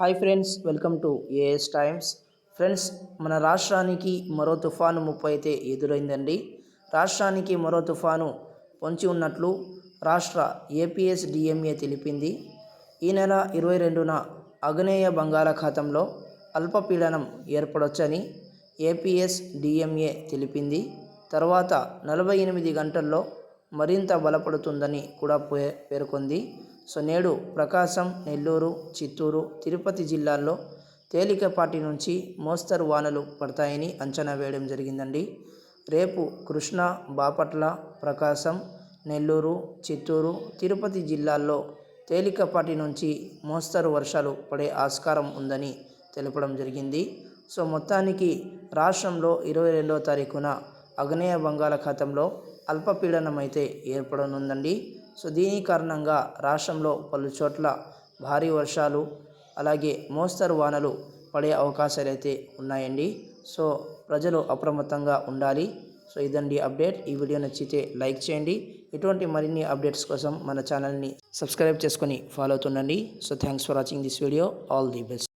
Hi friends welcome to AS Times friends మన రాష్ట్రానికి మరో తుఫాను ముప్పు అయితే ఎదురైందండి. రాష్ట్రానికి మరో తుఫాను పొంచి ఉన్నట్లు రాష్ట్ర ఏపీఎస్ డిఎంఏ తెలిపింది. ఈ నెల ఇరవై రెండున అగ్నేయ బంగాళాఖాతంలో అల్పపీడనం ఏర్పడొచ్చని ఏపీఎస్ డిఎంఏ తెలిపింది. తర్వాత నలభై ఎనిమిది గంటల్లో మరింత బలపడుతుందని కూడా పే- పేర్కొంది. సో నేడు ప్రకాశం నెల్లూరు చిత్తూరు తిరుపతి జిల్లాల్లో తేలికపాటి నుంచి మోస్తరు వానలు పడతాయని అంచనా వేయడం జరిగిందండి. రేపు కృష్ణా బాపట్ల ప్రకాశం నెల్లూరు చిత్తూరు తిరుపతి జిల్లాల్లో తేలికపాటి నుంచి మోస్తరు వర్షాలు పడే ఆస్కారం ఉందని తెలపడం జరిగింది. సో మొత్తానికి రాష్ట్రంలో ఇరవై రెండవ తారీఖున అగ్నేయ బంగాళాఖాతంలో అల్పపీడనం అయితే ఏర్పడనుందండి. సో దీని కారణంగా రాష్ట్రంలో పలు చోట్ల భారీ వర్షాలు అలాగే మోస్తరు వానలు పడే అవకాశాలు అయితే ఉన్నాయండి. సో ప్రజలు అప్రమత్తంగా ఉండాలి. సో ఇదండి అప్డేట్. ఈ వీడియో నచ్చితే లైక్ చేయండి. ఇటువంటి మరిన్ని అప్డేట్స్ కోసం మన ఛానల్ని సబ్స్క్రైబ్ చేసుకొని follow అవుతుండండి. So thanks for watching this video. All the best.